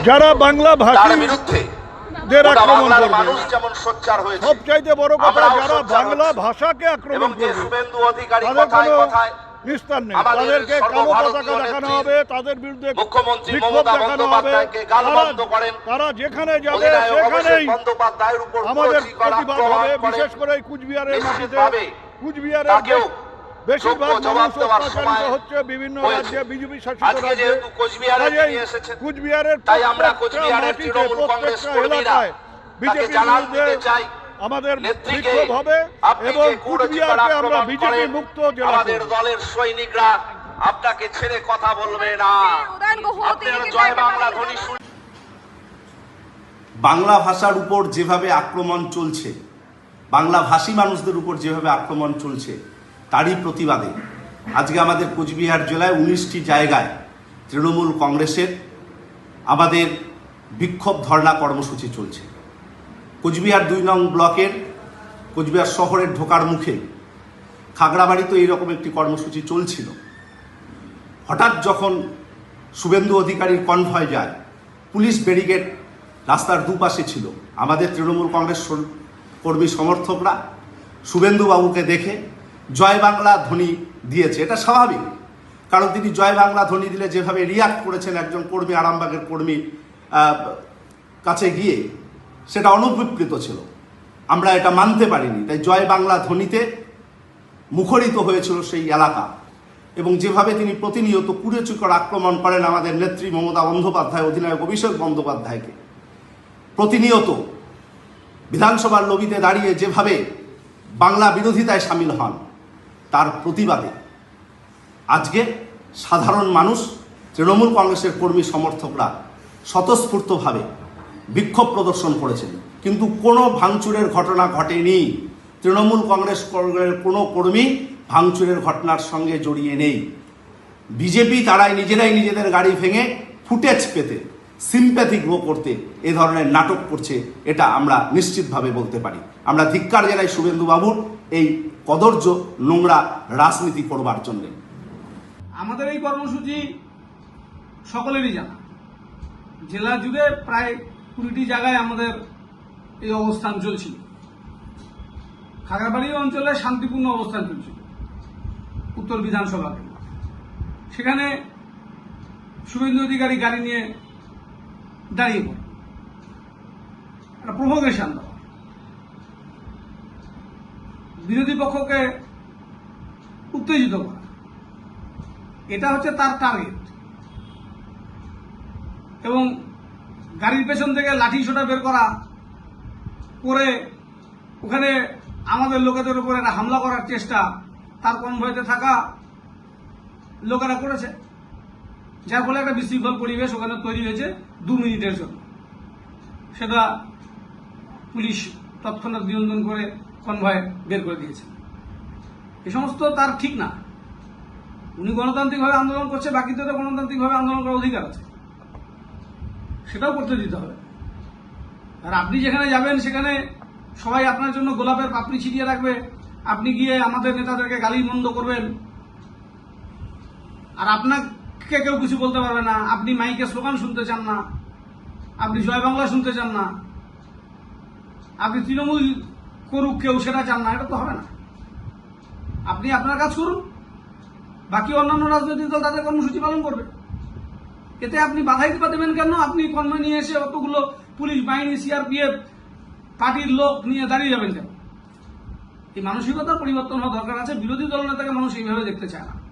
যারা বাংলা ভাষী বিরুদ্ধে দের আক্রমণ করবে। মানুষ যেমন সোচ্চার হয়েছে সবচাইতে বড় কথা যারা বাংলা ভাষাকে আক্রমণ করবে তাদের কোনো নিস্তার নেই। তাদেরকে কালো পতাকা দেখানো হবে তাদের বিরুদ্ধে বিক্ষোভ দেখানো হবে। তারা- যেখানে যাবে সেখানেই আমাদের প্রতিবাদ হবে বিশেষ করে এই কুচবিহারের মাটিতে। কুচবিহারের বেশিরভাগ মানুষ অত্যাচারিত হচ্ছে বিভিন্ন রাজ্যে বিজেপি শাসিত রাজ্যে। কুচবিহারের তাই আমরা প্রত্যেকটা মাটিতে, প্রত্যেকটা এলাকায় তাকে বিজেপির বিরুদ্ধে আমাদের বিক্ষোভ হবে এবং কুচবিহারকে আমরা বিজেপি মুক্ত জেলা আমাদের দলের সৈনিকরা আপনাকে ছেড়ে কথা বলবে না। জয় বাংলা ধ্বনি শুনে বাংলা ভাষার উপর যেভাবে আক্রমণ চলছে বাংলা ভাষী মানুষদের উপর যেভাবে আক্রমণ চলছে তারই প্রতিবাদে। আজকে আমাদের কোচবিহার জেলায় উনিশটি জায়গায় তৃণমূল কংগ্রেসের আমাদের বিক্ষোভ ধর্ণা কর্মসূচি চলছে। কোচবিহার দুই নং ব্লকের, কোচবিহার শহরের ঢোকার মুখে খাগড়াবাড়িতে এইরকম একটি কর্মসূচি চলছিল। হঠাৎ যখন শুভেন্দু অধিকারীর কনভয় যায়, পুলিশ ব্যারিকেড রাস্তার দুপাশে ছিল। আমাদের তৃণমূল কংগ্রেস কর্মী সমর্থকরা শুভেন্দুবাবুকে দেখে জয় বাংলা ধ্বনি দিয়েছে, এটা স্বাভাবিক। কারণ তিনি জয় বাংলা ধ্বনি দিলে যেভাবে রিয়াক্ট করেছেন একজন কর্মী, আরামবাগের কর্মী কাছে গিয়ে, সেটা অনুবিকৃত ছিল। আমরা এটা মানতে পারিনি। তাই জয় বাংলা ধ্বনিতে মুখরিত হয়েছিল সেই এলাকা। এবং যেভাবে তিনি প্রতিনিয়ত কুড়েচুকর আক্রমণ করেন আমাদের নেত্রী মমতা বন্দ্যোপাধ্যায়, অধিনায়ক অভিষেক বন্দ্যোপাধ্যায়কে। প্রতিনিয়ত বিধানসভার লবিতে দাঁড়িয়ে যেভাবে বাংলা বিরোধিতায় সামিল হন তার প্রতিবাদে। আজকে সাধারণ মানুষ, তৃণমূল কংগ্রেসের কর্মী সমর্থকরা স্বতঃস্ফূর্তভাবে বিক্ষোভ প্রদর্শন করেছেন। কিন্তু কোনো ভাঙচুরের ঘটনা ঘটেনি। তৃণমূল কংগ্রেস কোনো কর্মী ভাঙচুরের ঘটনার সঙ্গে জড়িয়ে নেই। বিজেপি তারাই নিজেরাই নিজেদের গাড়ি ভেঙে ফুটেজ পেতে সিম্প্যাথি গ্রো করতে এ ধরনের নাটক করছে, এটা আমরা নিশ্চিতভাবে বলতে পারি। আমরা ধিক্কার জানাই শুভেন্দু বাবুর এই কদর্য নোংরা রাজনীতি করবার জন্যে। আমাদের এই কর্মসূচি সকলেরই জানা। জেলা জুড়ে প্রায় কুড়িটি জায়গায় আমাদের এই অবস্থান চলছিল। খাগড়াবাড়ি অঞ্চলে শান্তিপূর্ণ অবস্থান চলছিল, উত্তর বিধানসভা সেখানে শুভেন্দু অধিকারী গাড়ি নিয়ে দাঁড়িয়ে পড়ে। একটা প্রভোকেশন দেওয়া বিরোধী পক্ষকে উত্তেজিত করা। এটা হচ্ছে তার টার্গেট এবং গাড়ির পেছন থেকে লাঠি সোটা বের করা করে ওখানে আমাদের লোকেদের উপরে একটা হামলা করার চেষ্টা তার কনভয়তে থাকা লোকেরা করেছে। যার ফলে একটা বিশৃঙ্খল পরিবেশ ওখানে তৈরি হয়েছে দু মিনিটের জন্য। সেটা পুলিশ তৎক্ষণাৎ নিয়ন্ত্রণ করে কনভয় বের করে দিয়েছে। এ সমস্ত তার ঠিক না। উনি গণতান্ত্রিকভাবে আন্দোলন করছে বাকিদের গণতান্ত্রিকভাবে আন্দোলন করার অধিকার আছে। সেটাও করতে দিতে হবে। আর আপনি যেখানে যাবেন, সেখানে সবাই আপনার জন্য গোলাপের পাপড়ি ছিটিয়ে রাখবে। আপনি গিয়ে আমাদের নেতাদেরকে গালি মন্দ করবেন। আর আপনাকে কেউ কিছু বলতে পারবে না। আপনি মাইকে স্লোগান শুনতে চান না। আপনি জয় বাংলা শুনতে চান না। আপনি তৃণমূল করুক, কেউ সেটা চান না। এটা তো হবে না। আপনি আপনার কাজ করুন। বাকি অন্যান্য রাজনৈতিক দল তাদের কর্মসূচি পালন করবে। এতে আপনি বাধাই দিতে দেবেন কেন? আপনি কর্ম নিয়ে এসে অতগুলো পুলিশ বাহিনী, সিআরপিএফ পার্টির লোক নিয়ে দাঁড়িয়ে যাবেন কেন? এই মানসিকতার পরিবর্তন হওয়া দরকার আছে। বিরোধী দল নেতাকে মানুষ এইভাবে দেখতে চায় না।